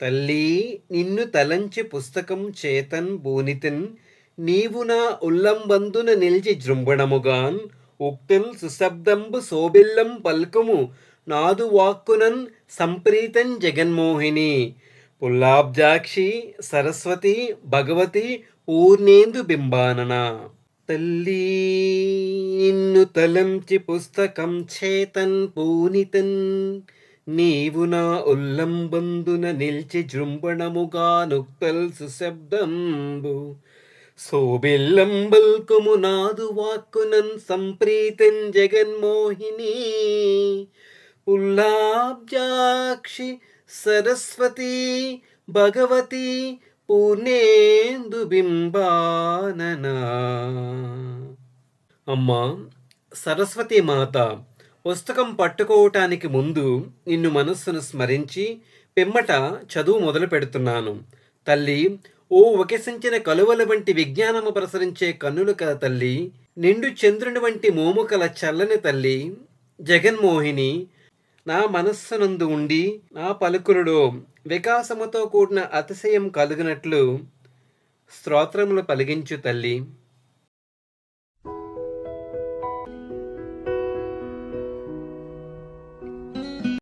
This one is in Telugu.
తల్లి నిన్ను తలంచి పుస్తకం చేతన్ బూనితిన్ నీవు నా ఉల్లంబందున నిలిచి జృంభణముగాన్ ఉక్తిల్ సుశబ్దంబు సోబిల్లం పల్కుము నాదు వాక్కునన్ సంప్రీతన్ జగన్మోహిని. పుల్లాబ్జాక్షి సరస్వతి భగవతి పూర్ణేందు బింబానన. తల్లి నిన్ను తలంచి పుస్తకం చేతన్ పూనితన్ నీవు నా ఉల్లంబందున నిల్చి జృంభణముగా నుక్తల్ సుశబ్దంబు. సోబిల్లంబల్కుము నాదు వాక్కునన్ సంప్రీతం జగన్మోహిని. ఉల్లాబ్జాక్షి సరస్వతి భగవతి పూర్ణేందు బింబాననా అమ్మా సరస్వతి మాత పుస్తకం పట్టుకోవటానికి ముందు నిన్ను మనస్సును స్మరించి పిమ్మట చదువు మొదలు పెడుతున్నాను. తల్లి ఓ ఒకసించిన కలువల వంటి విజ్ఞానము ప్రసరించే కన్నులు కల తల్లి నిండు చంద్రుని వంటి మోముకల చల్లని తల్లి జగన్మోహిని నా మనస్సునందు ఉండి నా పలుకులలో వికాసముతో కూడిన అతిశయం కలుగునట్లు స్తోత్రములు పలిగించు తల్లి.